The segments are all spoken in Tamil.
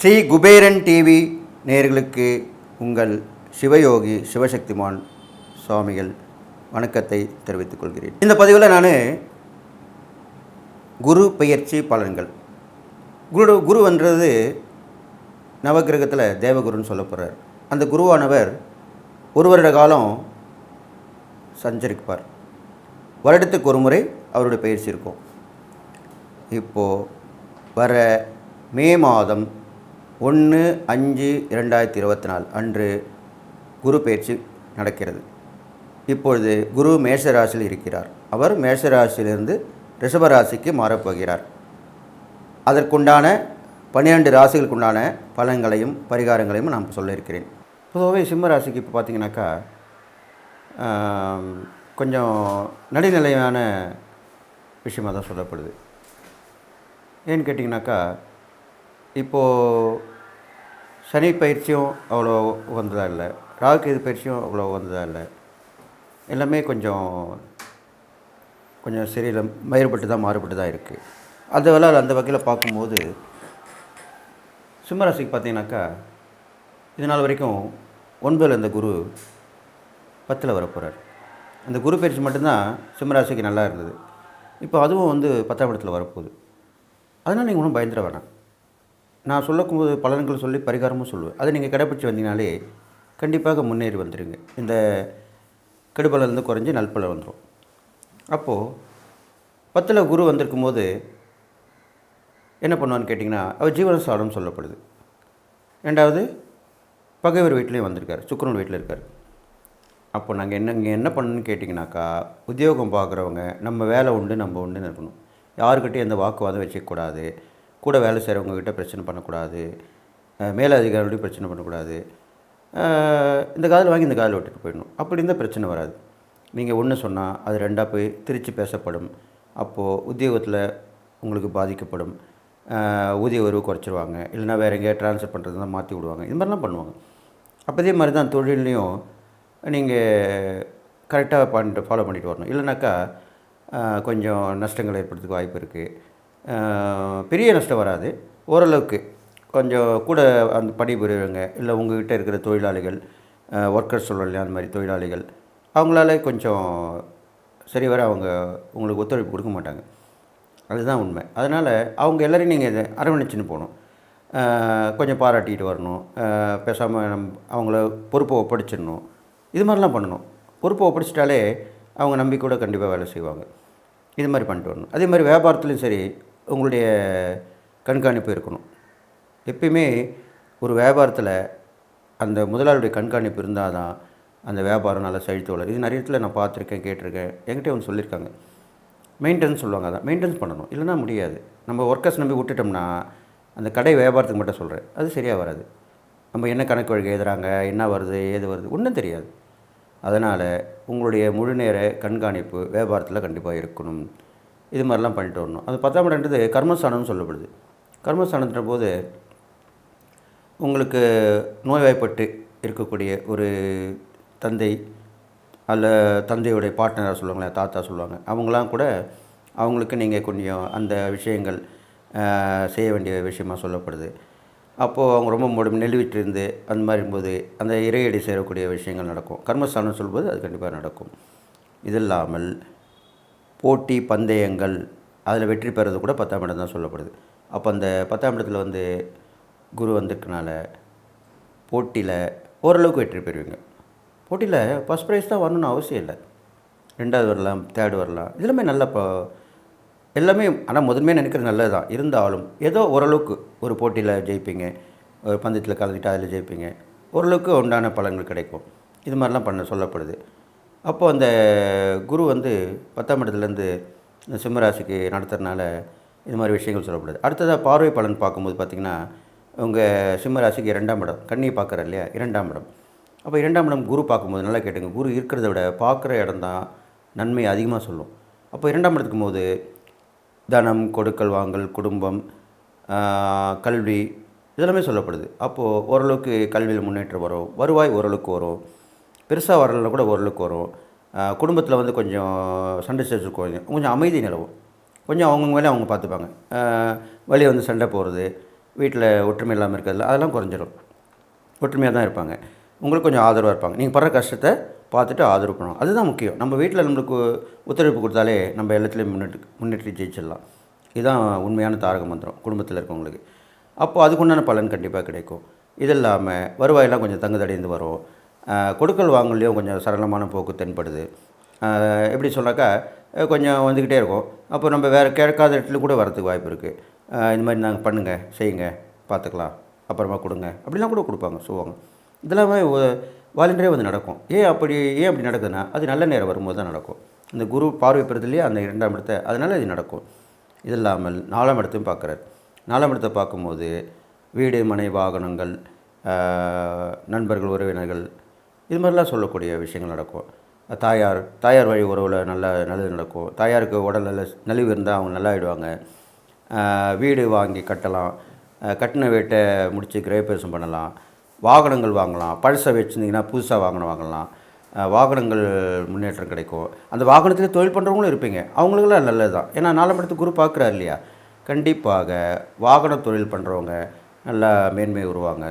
ஸ்ரீ குபேரன் டிவி நேயர்களுக்கு உங்கள் சிவயோகி சிவசக்திமான் சுவாமிகள் வணக்கத்தை தெரிவித்துக் கொள்கிறேன். இந்த பதிவில் நான் குரு பெயர்ச்சி பலன்கள். குரு குருவன்றது நவகிரகத்தில் தேவகுருன்னு சொல்ல போகிறார் அந்த குருவானவர் ஒரு வருட காலம் சஞ்சரிப்பார். வருடத்துக்கு ஒரு முறை அவருடைய பயிற்சி இருக்கும். இப்போது வர மே மாதம் ஒன்று அஞ்சு இரண்டாயிரத்தி இருபத்தி நாலு அன்று குரு பயிற்சி நடக்கிறது. இப்பொழுது குரு மேஷராசியில் இருக்கிறார். அவர் மேஷராசியிலிருந்து ரிஷபராசிக்கு மாறப்போகிறார். அதற்குண்டான பன்னிரெண்டு ராசிகளுக்குண்டான பலன்களையும் பரிகாரங்களையும் நான் சொல்லியிருக்கிறேன். பொதுவாகவே சிம்ம ராசிக்கு இப்போ பார்த்தீங்கன்னாக்கா கொஞ்சம் நடுநிலையான விஷயமாக தான் சொல்லப்படுது. ஏன்னு கேட்டிங்கனாக்கா இப்போது சனி பயிற்சியும் அவ்வளோ உகந்ததாக இல்லை. ராகுகேது பயிற்சியும் அவ்வளோ உகந்ததாக இல்லை. எல்லாமே கொஞ்சம் கொஞ்சம் சரியில்லை மயிறுபட்டு தான் மாறுபட்டு தான் இருக்குது அந்த அந்த வகையில் பார்க்கும்போது சிம்மராசிக்கு பார்த்தீங்கன்னாக்கா இது நாள் வரைக்கும் ஒன்பதில் இந்த குரு பத்தில் வரப்போகிறார் அந்த குரு பயிற்சி மட்டும்தான் சிம்மராசிக்கு நல்லா இருந்தது. இப்போ அதுவும் வந்து பத்தாம் இடத்துல வரப்போகுது. அதனால் நீங்கள் ஒன்றும் பயந்துட வேணாம். நான் சொல்லக்கும்போது பலன்கள் சொல்லி பரிகாரமும் சொல்லுவேன். அதை நீங்கள் கடைப்பிடிச்சி வந்தீங்கனாலே கண்டிப்பாக முன்னேறி வந்துடுங்க இந்த கெடுபலருந்து குறைஞ்சி நல்பலன் வந்துடும் அப்போது பத்தில் குரு வந்திருக்கும் போது என்ன பண்ணுவான்னு கேட்டிங்கன்னா அவர் ஜீவன சாடம் சொல்லப்படுது. ரெண்டாவது பகைவர் வீட்லேயும் வந்திருக்கார். சுக்கரன் வீட்டில் இருக்கார். அப்போ நாங்கள் என்ன இங்கே என்ன பண்ணணும்னு கேட்டிங்கனாக்கா உத்தியோகம் பார்க்குறவங்க நம்ம வேலை உண்டு நம்ம உண்டுன்னு இருக்கணும். யாருக்கிட்டையும் எந்த வாக்குவாதம் வச்சுக்கக்கூடாது கூட வேலை செய்கிறவங்கக்கிட்ட பிரச்சனை பண்ணக்கூடாது. அஹ் பிரச்சனை பண்ணக்கூடாது. இந்த காதில் வாங்கி இந்த காதில் விட்டுட்டு போயிடணும். அப்படி இருந்தால் பிரச்சனை வராது. நீங்கள் ஒன்று சொன்னால் அது ரெண்டாக போய் திரித்து பேசப்படும். அப்போது உத்தியோகத்தில் உங்களுக்கு பாதிக்கப்படும். ஊதிய உறவு குறைச்சிருவாங்க. இல்லைனா வேறு எங்கேயா ட்ரான்ஸ்ஃபர் பண்ணுறதுனா மாற்றி விடுவாங்க. இது மாதிரிலாம் பண்ணுவாங்க. அப்போ இதே மாதிரி தான் தொழில்லையும் நீங்கள் கரெக்டாக பண்ணிட்டு ஃபாலோ பண்ணிட்டு வரணும். இல்லைனாக்கா கொஞ்சம் நஷ்டங்கள் ஏற்படுறதுக்கு வாய்ப்பு இருக்குது பெரிய நஷ்டம் வராது. ஓரளவுக்கு கொஞ்சம் கூட அந்த பணிபுரியவங்க இல்லை உங்கள்கிட்ட இருக்கிற தொழிலாளிகள் ஒர்க்கர்ஸ் சொல்லலையா அந்த மாதிரி தொழிலாளிகள் அவங்களால கொஞ்சம் சரி வர அவங்க உங்களுக்கு ஒத்துழைப்பு கொடுக்க மாட்டாங்க. அதுதான் உண்மை. அதனால் அவங்க எல்லோரையும் நீங்கள் இதை அரவணைச்சின்னு போகணும். கொஞ்சம் பாராட்டிட்டு வரணும். பேசாமல் நம் அவங்கள பொறுப்பை ஒப்படைச்சிடணும். இது மாதிரிலாம் பண்ணணும். பொறுப்பை ஒப்படைச்சிட்டாலே அவங்க நம்பிக்கையோட கண்டிப்பாக வேலை செய்வாங்க. இது மாதிரி பண்ணிட்டு வரணும். அதே மாதிரி வியாபாரத்துலேயும் சரி உங்களுடைய கண்காணிப்பு இருக்கணும். எப்பயுமே ஒரு வியாபாரத்தில் அந்த முதலாளியுடைய கண்காணிப்பு இருந்தால் தான் அந்த வியாபாரம் நல்லா செழித்து வளரும். இது நிறைய இடத்துல நான் பார்த்துருக்கேன் கேட்டிருக்கேன். என்கிட்ட ஒன்று சொல்லியிருக்காங்க. மெயின்டெனன்ஸ் சொல்லுவாங்க அதான். மெயின்டெனன்ஸ் பண்ணணும். இல்லைன்னா முடியாது. நம்ம ஒர்க்கர்ஸ் நம்பி விட்டுட்டோம்னா அந்த கடை வியாபாரத்துக்கு மட்டும் சொல்கிறேன் அது சரியாக வராது. நம்ம என்ன கணக்கு வழக்கு எழுதுறாங்க என்ன வருது ஏது வருது ஒன்றும் தெரியாது. அதனால் உங்களுடைய முழு நேர கண்காணிப்பு வியாபாரத்தில் கண்டிப்பாக இருக்கணும். இது மாதிரிலாம் பண்ணிட்டு வரணும். அது பத்தாம் இடன்றது கர்மஸ்தானம்னு சொல்லப்படுது. கர்மஸ்தானன்ற போது உங்களுக்கு நோய்வாய்ப்பட்டு இருக்கக்கூடிய ஒரு தந்தை அல்ல தந்தையுடைய பார்ட்னராக சொல்லுவாங்களே தாத்தா சொல்லுவாங்க. அவங்களாம் கூட அவங்களுக்கு நீங்கள் கொஞ்சம் அந்த விஷயங்கள் செய்ய வேண்டிய விஷயமாக சொல்லப்படுது. அப்போது அவங்க ரொம்ப முடி நெல்விட்டு இருந்து அந்த மாதிரி அந்த இறையடி சேரக்கூடிய விஷயங்கள் நடக்கும். கர்மஸ்தானம் சொல்லும்போது அது கண்டிப்பாக நடக்கும். இது இல்லாமல் போட்டி பந்தயங்கள் அதில் வெற்றி பெறது கூட பத்தாம் இடம் தான் சொல்லப்படுது. அப்போ அந்த பத்தாம் இடத்துல வந்து குரு வந்திருக்கனால போட்டியில் ஓரளவுக்கு வெற்றி பெறுவீங்க. போட்டியில் ஃபஸ்ட் ப்ரைஸ் தான் வரணும்னு அவசியம் இல்லை. ரெண்டாவது வரலாம் தேர்டு வரலாம். இதெல்லாமே நல்லா இப்போ எல்லாமே ஆனால் முதன்மையாக நினைக்கிறது நல்லது தான் இருந்தாலும் ஏதோ ஓரளவுக்கு ஒரு போட்டியில் ஜெயிப்பீங்க. ஒரு பந்தயத்தில் கலந்துக்கிட்டு அதில் ஜெயிப்பீங்க. ஓரளவுக்கு உண்டான பலன்கள் கிடைக்கும். இது மாதிரிலாம் பண்ண சொல்லப்படுது. அப்போது அந்த குரு வந்து பத்தாம் இடத்துலேருந்து இந்த சிம்மராசிக்கு நடத்துறதுனால இது மாதிரி விஷயங்கள் சொல்லப்படுது. அடுத்ததாக பார்வை பலன் பார்க்கும்போது பார்த்திங்கன்னா உங்கள் சிம்மராசிக்கு இரண்டாம் இடம் கண்ணியை பார்க்குற இல்லையா? இரண்டாம் இடம். அப்போ இரண்டாம் இடம் குரு பார்க்கும்போது நல்லா கேட்டுங்க. குரு இருக்கிறத விட பார்க்குற இடம் தான் நன்மை அதிகமாக சொல்லும். அப்போ இரண்டாம் இடத்துக்கும் போது தனம் கொடுக்கல் வாங்கல் குடும்பம் கல்வி இதெல்லாமே சொல்லப்படுது. அப்போது ஓரளவுக்கு கல்வியில் முன்னேற்றம் வரும் வருவாய் ஓரளவுக்கு வரும் பெருசாக வரலன்னா கூட ஓரளவுக்கு வரும். குடும்பத்தில் வந்து கொஞ்சம் சண்டை சேர்த்து குறையும் கொஞ்சம் அமைதி நிலவும். கொஞ்சம் அவங்கவுங்க வேலையை அவங்க பார்த்துப்பாங்க. வெளியே வந்து சண்டை போகிறது வீட்டில் ஒற்றுமை இல்லாமல் இருக்கிறதுல அதெல்லாம் குறைஞ்சிரும். ஒற்றுமையாக தான் இருப்பாங்க. உங்களுக்கு கொஞ்சம் ஆதரவாக இருப்பாங்க. நீங்கள் படுற கஷ்டத்தை பார்த்துட்டு ஆதரவு பண்ணணும். அதுதான் முக்கியம். நம்ம வீட்டில் நம்மளுக்கு ஒத்துழைப்பு கொடுத்தாலே நம்ம எல்லாத்துலேயும் முன்னேற்றி முன்னேற்றி ஜெயிச்சிடலாம். இதுதான் உண்மையான தாரக மந்திரம் குடும்பத்தில் இருக்கவங்களுக்கு. அப்போது அதுக்குண்டான பலன் கண்டிப்பாக கிடைக்கும். இது இல்லாமல் வருவாயெல்லாம் கொஞ்சம் தங்குதடைந்து வரும். கொடுக்கல் வாங்கலையும் கொஞ்சம் சரளமான போக்கு தென்படுது. எப்படி சொன்னாக்கா கொஞ்சம் வந்துக்கிட்டே இருக்கும். அப்போ நம்ம வேறு கேட்காத இடத்துல கூட வரதுக்கு வாய்ப்பு இருக்குது இந்த மாதிரி நாங்கள் பண்ணுங்கள் செய்யுங்க பார்த்துக்கலாம் அப்புறமா கொடுங்க அப்படிலாம் கூட கொடுப்பாங்க சொல்லுவாங்க. இதெல்லாமே வாலண்டியரே வந்து நடக்கும். ஏன் அப்படி ஏன் அப்படி நடக்குதுன்னா அது நல்ல நேரம் வரும்போது தான் நடக்கும். இந்த குரு பார்வை பெறுதலையே அந்த இரண்டாம் இடத்தை அதனால் இது நடக்கும். இது இல்லாமல் நாலாம் இடத்தையும் பார்க்குறாரு. நாலாம் இடத்தை பார்க்கும்போது வீடு மனை வாகனங்கள் நண்பர்கள் உறவினர்கள் இது மாதிரிலாம் சொல்லக்கூடிய விஷயங்கள் நடக்கும். தாயார் தாயார் வழி உறவில் நல்ல நல்லது நடக்கும். தாயாருக்கு உடல் நல்ல நலிவு இருந்தால் அவங்க நல்லா ஆயிடுவாங்க வீடு வாங்கி கட்டலாம். கட்டின வீட்டை முடித்து கிரகப்பிரவேசம் பண்ணலாம். வாகனங்கள் வாங்கலாம். பழசை வச்சுருந்தீங்கன்னா புதுசாக வாகனம் வாங்கலாம். வாகனங்கள் முன்னேற்றம் கிடைக்கும். அந்த வாகனத்தில் தொழில் பண்ணுறவங்களும் இருப்பீங்க. அவங்களுக்கெல்லாம் நல்லது தான் ஏன்னா நாலாம் இடத்து குரு பார்க்குறாரு இல்லையா? கண்டிப்பாக வாகன தொழில் பண்ணுறவங்க நல்லா மேன்மை வருவாங்க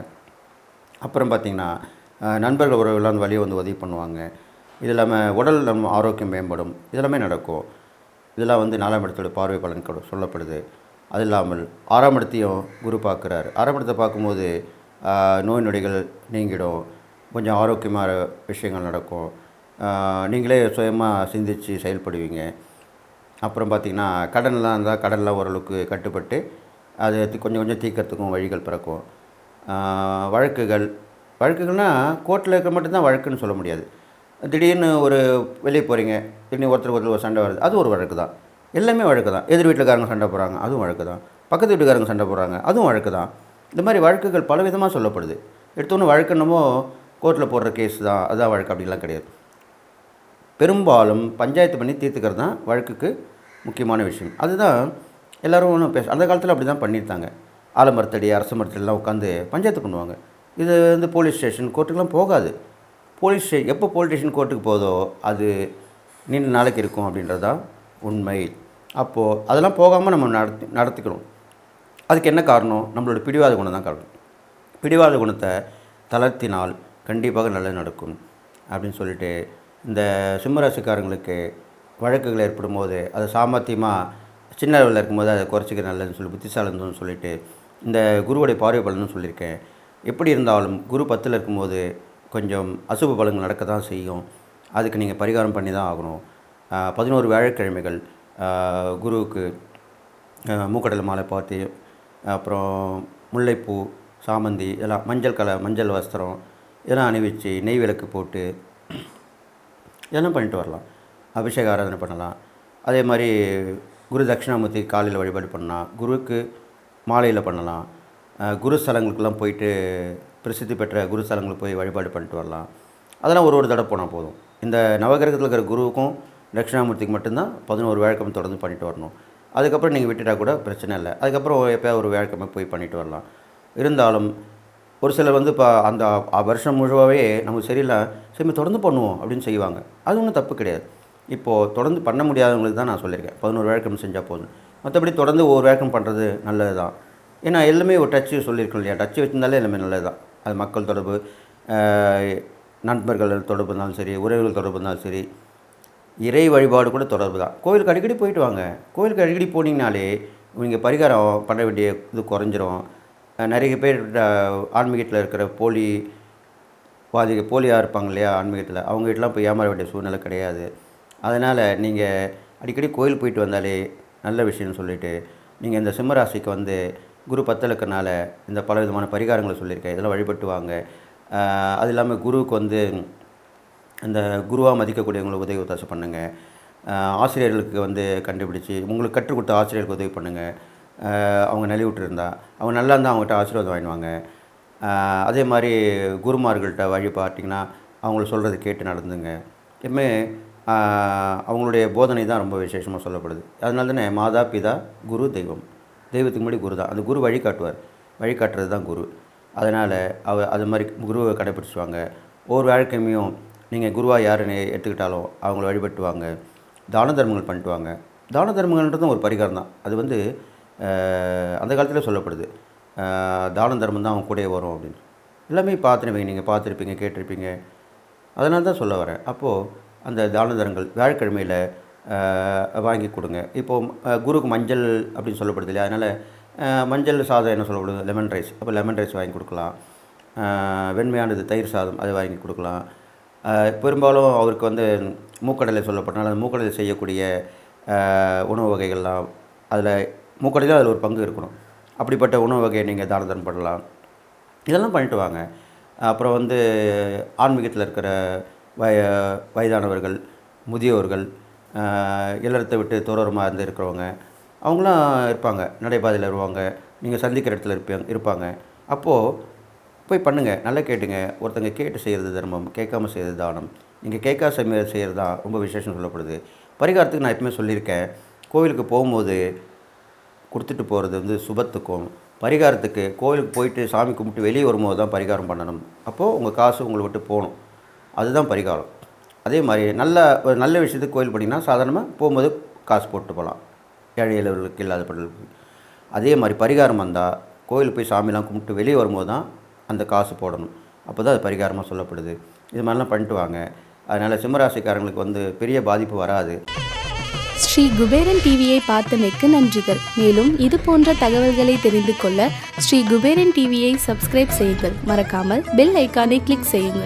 அப்புறம் பார்த்திங்கன்னா நண்பர்கள் உறவுலாம் அந்த வழியை வந்து உதவி பண்ணுவாங்க. இது இல்லாமல் உடல் நம் ஆரோக்கியம் மேம்படும். இதெல்லாமே நடக்கும். இதெல்லாம் வந்து நாலாம் இடத்தோட பார்வை பலன் சொல்லப்படுது. அது இல்லாமல் ஆறாம் இடத்தையும் குரு பார்க்குறாரு ஆறாம் இடத்தை பார்க்கும்போது நோய் நொடிகள் நீங்கிடும். கொஞ்சம் ஆரோக்கியமான விஷயங்கள் நடக்கும். நீங்களே சுயமாக சிந்தித்து செயல்படுவீங்க. அப்புறம் பார்த்திங்கன்னா கடன்லாம் இருந்தால் கடன்லாம் ஓரளவுக்கு கட்டுப்பட்டு அது கொஞ்சம் கொஞ்சம் தீக்கிறதுக்கும் வழிகள் பிறக்கும். வழக்குகள். வழக்குகள்னால் கோர்ட்டில் இருக்க மட்டும்தான் வழக்குன்னு சொல்ல முடியாது. திடீர்னு ஒரு வெளியே போகிறீங்க திடீர்னு ஒருத்தர் ஒருத்தர் ஒரு சண்டை வருது அது ஒரு வழக்கு தான் எல்லாமே வழக்கு தான் எதிர் வீட்டுக்காரங்க சண்டை போகிறாங்க அதுவும் வழக்கு தான் பக்கத்து வீட்டுக்காரங்க சண்டை போடுறாங்க அதுவும் வழக்கு தான் இந்த மாதிரி வழக்குகள் பல விதமாக சொல்லப்படுது. எடுத்தோன்னு வழக்குன்னமோ கோர்ட்டில் போடுற கேஸ் தான் அதுதான் வழக்கு அப்படிலாம் கிடையாது. பெரும்பாலும் பஞ்சாயத்து பண்ணி தீர்த்துக்கிறது தான் வழக்குக்கு முக்கியமான விஷயம். அதுதான் எல்லாரும் ஒன்றும் பேச அந்த காலத்தில் அப்படி தான் பண்ணியிருந்தாங்க ஆலமரத்தடி அரசு மரத்தடிலாம் உட்காந்து பஞ்சாயத்து பண்ணுவாங்க. இது வந்து போலீஸ் ஸ்டேஷன் கோர்ட்டுக்கெலாம் போகாது. போலீஸ் ஸ்டே எப்போ போலீஸ் ஸ்டேஷன் கோர்ட்டுக்கு போதோ அது நீண்ட நாளைக்கு இருக்கும் அப்படின்றதான் உண்மை. அப்போது அதெல்லாம் போகாமல் நம்ம நடத்தி நடத்திக்கணும். அதுக்கு என்ன காரணம்? நம்மளோட பிடிவாத குணம் தான் காரணம். பிடிவாத குணத்தை தளர்த்தினால் கண்டிப்பாக நல்லது நடக்கும் அப்படின்னு சொல்லிட்டு இந்த சிம்மராசிக்காரங்களுக்கு வழக்குகள் ஏற்படும் போது அதை சாமர்த்தியமாக சின்ன அளவில் இருக்கும்போது அதை குறைச்சிக்க நல்லதுன்னு சொல்லி புத்திசாலன்னு சொல்லிட்டு இந்த குருவுடைய பார்வை பலன்னு சொல்லியிருக்கேன். எப்படி இருந்தாலும் குரு பத்தில் இருக்கும்போது கொஞ்சம் அசுப பலங்கள் நடக்க தான் செய்யும். அதுக்கு நீங்கள் பரிகாரம் பண்ணி தான் ஆகணும். பதினோரு வியாழக்கிழமைகள் குருவுக்கு மூக்கடல் மூக்கடலை மாலை பார்த்து அப்புறம் முல்லைப்பூ சாமந்தி இதெல்லாம் மஞ்சள் கலர் மஞ்சள் வஸ்திரம் இதெல்லாம் அணிவிச்சு நெய் விளக்கு போட்டு இதெல்லாம் பண்ணிட்டு வரலாம். அபிஷேக ஆராதனை பண்ணலாம். அதே மாதிரி குரு தட்சிணாமூர்த்தி காலையில் வழிபாடு பண்ணலாம். குருவுக்கு மாலையில் பண்ணலாம். குரு ஸ்தலங்களுக்கெல்லாம் போயிட்டு பிரசித்தி பெற்ற குரு ஸ்தலங்களுக்கு போய் வழிபாடு பண்ணிட்டு வரலாம். அதெல்லாம் ஒரு ஒரு தடவை போனால் போதும். இந்த நவகிரகத்தில் இருக்கிற குருவுக்கும் தட்சிணாமூர்த்திக்கு மட்டும்தான் பதினோரு வழக்கம் தொடர்ந்து பண்ணிட்டு வரணும். அதுக்கப்புறம் நீங்கள் விட்டுட்டா கூட பிரச்சனை இல்லை. அதுக்கப்புறம் எப்போயாவது ஒரு வேழக்கமே போய் பண்ணிட்டு வரலாம். இருந்தாலும் ஒரு சிலர் வந்து இப்போ அந்த வருஷம் முழுவாகவே நமக்கு சரியில்லை சரி தொடர்ந்து பண்ணுவோம் அப்படின்னு செய்வாங்க. அது ஒன்றும் தப்பு கிடையாது. இப்போது தொடர்ந்து பண்ண முடியாதவங்களுக்கு தான் நான் சொல்லியிருக்கேன். பதினோரு வேலைக்கம் செஞ்சால் போதும். மற்றபடி தொடர்ந்து ஒவ்வொரு வேலைக்கம் பண்ணுறது நல்லது தான் ஏன்னா எல்லாமே ஒரு டச்சு சொல்லியிருக்கோம் இல்லையா? டச்சு வச்சிருந்தாலே எல்லாமே நல்லது தான் அது மக்கள் தொடர்பு நண்பர்கள் தொடர்பு இருந்தாலும் சரி உறவுகள் தொடர்பு இருந்தாலும் சரி இறை வழிபாடு கூட தொடர்பு தான். கோவிலுக்கு அடிக்கடி போயிட்டு வாங்க. கோவிலுக்கு அடிக்கடி போனீங்கனாலே நீங்கள் பரிகாரம் பண்ண வேண்டிய இது குறைஞ்சிரும். நிறைய பேர் ஆன்மீகத்தில் இருக்கிற போலி வாதிக போலியாக இருப்பாங்க இல்லையா ஆன்மீகத்தில் அவங்க வீட்டெலாம் போய் ஏமாற வேண்டிய சூழ்நிலை கிடையாது. அதனால் நீங்கள் அடிக்கடி கோயில் போயிட்டு வந்தாலே நல்ல விஷயம்னு சொல்லிட்டு நீங்கள் இந்த சிம்மராசிக்கு வந்து குரு பத்தில் இந்த பல விதமான பரிகாரங்களை சொல்லியிருக்கேன். இதெல்லாம் வழிபட்டு வாங்க. அது இல்லாமல் குருவுக்கு வந்து அந்த குருவாக மதிக்கக்கூடியவங்களுக்கு உதவி ஒத்தாசை பண்ணுங்கள் ஆசிரியர்களுக்கு வந்து கண்டுபிடிச்சி உங்களுக்கு கற்றுக் கொடுத்த ஆசிரியர்களுக்கு உதவி பண்ணுங்கள் அவங்க நலிவிட்டுருந்தா அவங்க நல்லா இருந்தால் அவங்ககிட்ட ஆசீர்வாதம் வாங்கிடுவாங்க. அதே மாதிரி குருமார்கள்ட்ட வழி பார்த்தீங்கன்னா அவங்கள சொல்கிறது கேட்டு நடந்துங்க. எப்பவுமே அவங்களுடைய போதனை தான் ரொம்ப விசேஷமாக சொல்லப்படுது. அதனால தானே மாதா பிதா குரு தெய்வம். தெய்வத்துக்கு முன்னாடி குரு தான். அந்த குரு வழிகாட்டுவார் வழிகாட்டுறது தான் குரு. அதனால் அவ அது மாதிரி குருவை கடைப்பிடிச்சுவாங்க. ஒவ்வொரு வாழ்க்கையுமையும் நீங்கள் குருவாக யாருன்னு எடுத்துக்கிட்டாலும் அவங்கள வழிபட்டுவாங்க தான தர்மங்கள் பண்ணிட்டுவாங்க. தான தர்மங்கள்ன்றதும் ஒரு பரிகாரம் தான். அது வந்து அந்த காலத்தில் சொல்லப்படுது. தான தர்மம் தான் அவங்க கூடயே வரும் அப்படின்னு. எல்லாமே பார்த்துருப்பீங்க நீங்கள் பார்த்துருப்பீங்க கேட்டிருப்பீங்க. அதனால தான் சொல்ல வரேன். அப்போது அந்த தான தரங்கள் வியாழக்கிழமையில் வாங்கி கொடுங்க. இப்போது குருவுக்கு குருக்கு மஞ்சள் அப்படின்னு சொல்லப்படுது இல்லையா? அதனால் மஞ்சள் சாதம் என்ன சொல்லப்படுது? லெமன் ரைஸ் அப்போ லெமன் ரைஸ் வாங்கி கொடுக்கலாம். வெண்மையானது தயிர் சாதம் அதை வாங்கி கொடுக்கலாம். பெரும்பாலும் அவருக்கு வந்து மூக்கடலை சொல்லப்பட்டனால அந்த மூக்கடலை செய்யக்கூடிய உணவு வகைகள்லாம் அதில் மூக்கடையில் அதில் ஒரு பங்கு இருக்கணும். அப்படிப்பட்ட உணவு வகையை நீங்கள் தான தர்மம் பண்ணலாம். இதெல்லாம் பண்ணிட்டு வாங்க. அப்புறம் வந்து ஆன்மீகத்தில் இருக்கிற வய வயதானவர்கள் முதியோர்கள் இல்லறத்தை விட்டு தூரமாக இருந்து இருக்கிறவங்க அவங்களாம் இருப்பாங்க. நடைபாதையில் வருவாங்க. நீங்கள் சந்திக்கிற இடத்துல இருப்பாங்க இருப்பாங்க. அப்போது போய் பண்ணுங்கள் நல்லா கேட்டுங்க. ஒருத்தங்க கேட்டு செய்கிறது தர்மம் கேட்காம செய்கிறது தானம். நீங்கள் கேட்காம செய்ய செய்கிறது தான் ரொம்ப விசேஷம் சொல்லப்படுது. பரிகாரத்துக்கு நான் எப்பவுமே சொல்லியிருக்கேன். கோவிலுக்கு போகும்போது கொடுத்துட்டு போகிறது வந்து சுபத்துக்கும் பரிகாரத்துக்கு கோவிலுக்கு போயிட்டு சாமி கும்பிட்டு வெளியே வரும்போது தான் பரிகாரம் பண்ணணும். அப்போது உங்கள் காசு உங்களை விட்டு போகணும். அதுதான் பரிகாரம். அதே மாதிரி நல்ல ஒரு நல்ல விஷயத்துக்கு கோயில் பண்ணிங்கன்னா சாதாரணமாக போகும்போது காசு போட்டு போகலாம். ஏழை இல்லாத இல்லாதவர்களுக்கு அதே மாதிரி பரிகாரம் வந்தால் கோயிலுக்கு போய் சாமிலாம் கும்பிட்டு வெளியே வரும்போது தான் அந்த காசு போடணும். அப்போ தான் அது பரிகாரமாக சொல்லப்படுது. இது மாதிரிலாம் பண்ணிட்டு வாங்க. அதனால் சிம்மராசிக்காரங்களுக்கு வந்து பெரிய பாதிப்பு வராது. ஸ்ரீ குபேரன் டிவியை பார்த்தமைக்கு நன்றிகள். மேலும் இது போன்ற தகவல்களை தெரிந்து கொள்ள ஸ்ரீ குபேரன் டிவியை சப்ஸ்கிரைப் செய்யுங்கள். மறக்காமல் பெல் ஐக்கானை கிளிக் செய்யுங்கள்.